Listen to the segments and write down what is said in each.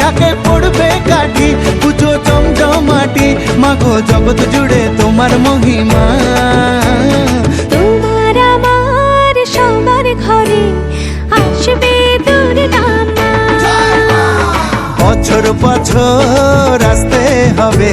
ঢাকে পড়বে কাঠি পুজো জমজমাটি মাগো জগৎ জুড়ে তোমার মহিমা। তোমার আমার সবার ঘরে আসবে বছর বছর আসতে হবে।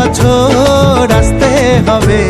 বছর আসতে হবে।